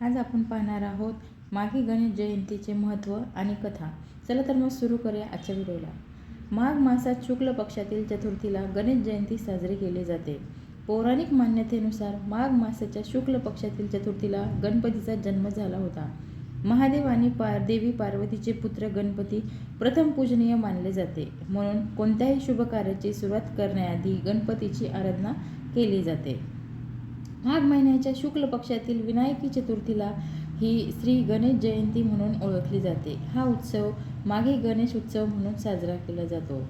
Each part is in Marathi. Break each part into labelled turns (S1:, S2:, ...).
S1: आज आपण पाहणार आहोत माघी गणेश जयंतीचे महत्त्व आणि कथा. चला तर मग सुरू करूया आजच्या व्हिडिओला. माघ मासात शुक्ल पक्षातील चतुर्थीला गणेश जयंती साजरी केली जाते. पौराणिक मान्यतेनुसार माघ मासाच्या शुक्ल पक्षातील चतुर्थीला गणपतीचा जन्म झाला होता. महादेव आणि पार देवी पार्वतीचे पुत्र गणपती प्रथम पूजनीय मानले जाते. म्हणून कोणत्याही शुभ कार्याची सुरुवात करण्याआधी गणपतीची आराधना केली जाते. माघ महिन्याच्या शुक्ल पक्षातील विनायकी चतुर्थीला ही श्री गणेश जयंती म्हणून ओळखली जाते. हा उत्सव माघी गणेश उत्सव म्हणून साजरा केला जातो.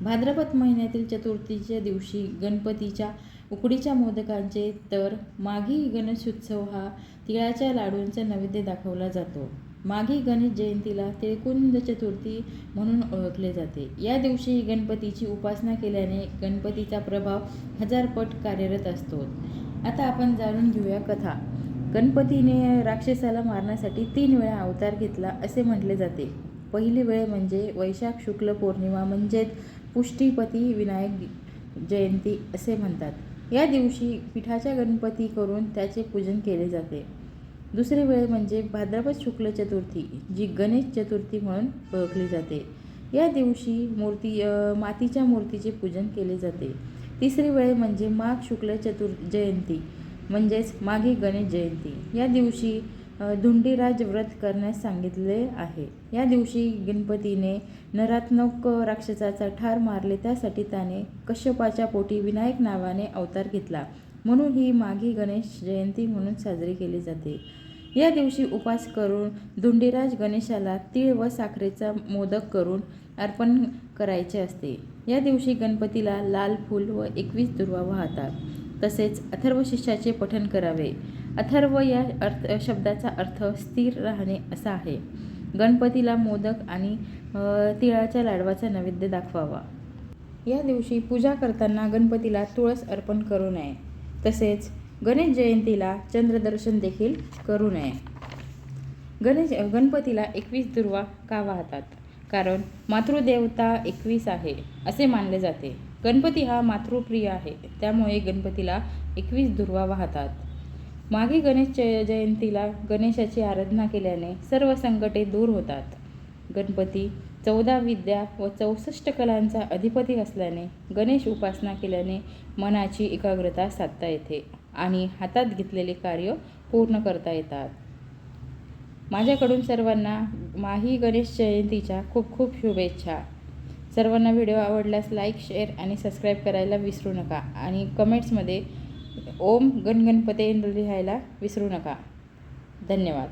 S1: भाद्रपद महिन्यातील चतुर्थीच्या दिवशी गणपतीच्या उकडीच्या मोदकांचे तर माघी गणेश उत्सव हा तिळाच्या लाडूंचा नैवेद्य दाखवला जातो. माघी गणेश जयंतीला त्रिकुंद चतुर्थी म्हणून ओळखले जाते. या दिवशी गणपतीची उपासना केल्याने गणपतीचा प्रभाव हजारपट कार्यरत असतो. आता आपण जाणून घेऊया कथा. गणपतीने राक्षसाला मारण्यासाठी तीन वेळा अवतार घेतला असे म्हटले जाते. पहिली वेळ म्हणजे वैशाख शुक्ल पौर्णिमा म्हणजेच पुष्टीपती विनायक जयंती असे म्हणतात. या दिवशी पिठाच्या गणपती करून त्याचे पूजन केले जाते. दुसरी वेळ म्हणजे भाद्रपद शुक्ल चतुर्थी जी गणेश चतुर्थी म्हणून ओळखली जाते. या दिवशी मूर्ती मातीच्या मूर्तीचे पूजन केले जाते. तिसरी वेळ म्हणजे माघ शुक्ल चतुर जयंती म्हणजेच माघी गणेश जयंती. या दिवशी धुंडीराज व्रत करण्यास सांगितले आहे. या दिवशी गणपतीने नरात्मक राक्षसाचा ठार मारले त्यासाठी त्याने कश्यपाच्या पोटी विनायक नावाने अवतार घेतला. म्हणून ही माघी गणेश जयंती म्हणून साजरी केली जाते. या दिवशी उपास करून धुंडीराज गणेशाला तीळ व साखरेचा मोदक करून अर्पण करायचे असते. या दिवशी गणपतीला लाल फूल व एकवीस दुर्वा वाहतात. तसेच अथर्व शिष्याचे पठण करावे. अथर्व या अर्थ शब्दाचा अर्थ स्थिर राहणे असा आहे. गणपतीला मोदक आणि तिळाच्या लाडवाचा नैवेद्य दाखवावा. या दिवशी पूजा करताना गणपतीला तुळस अर्पण करू नये. तसेच गणेश जयंतीला चंद्रदर्शन देखील करू नये. गणेश गणपतीला एकवीस दुर्वा का वाहतात? कारण मातृदेवता एकवीस आहे असे मानले जाते. गणपती हा मातृप्रिय आहे त्यामुळे गणपतीला एकवीस दुर्वा वाहतात. मागे गणेश जय जयंतीला गणेशाची आराधना केल्याने सर्व संकटे दूर होतात. गणपती चौदा विद्या व चौसष्ट कलांचा अधिपती असल्याने गणेश उपासना केल्याने मनाची एकाग्रता साधता येते. आणि हातात घेतलेले कार्य पूर्ण करता येतात. माझ्याकडून सर्वांना माही गणेश जयंतीच्या खूप खूप शुभेच्छा. सर्वांना व्हिडिओ आवडल्यास लाईक शेअर आणि सबस्क्राईब करायला विसरू नका आणि कमेंट्समध्ये ओम गणगणपते लिहायला विसरू नका. धन्यवाद.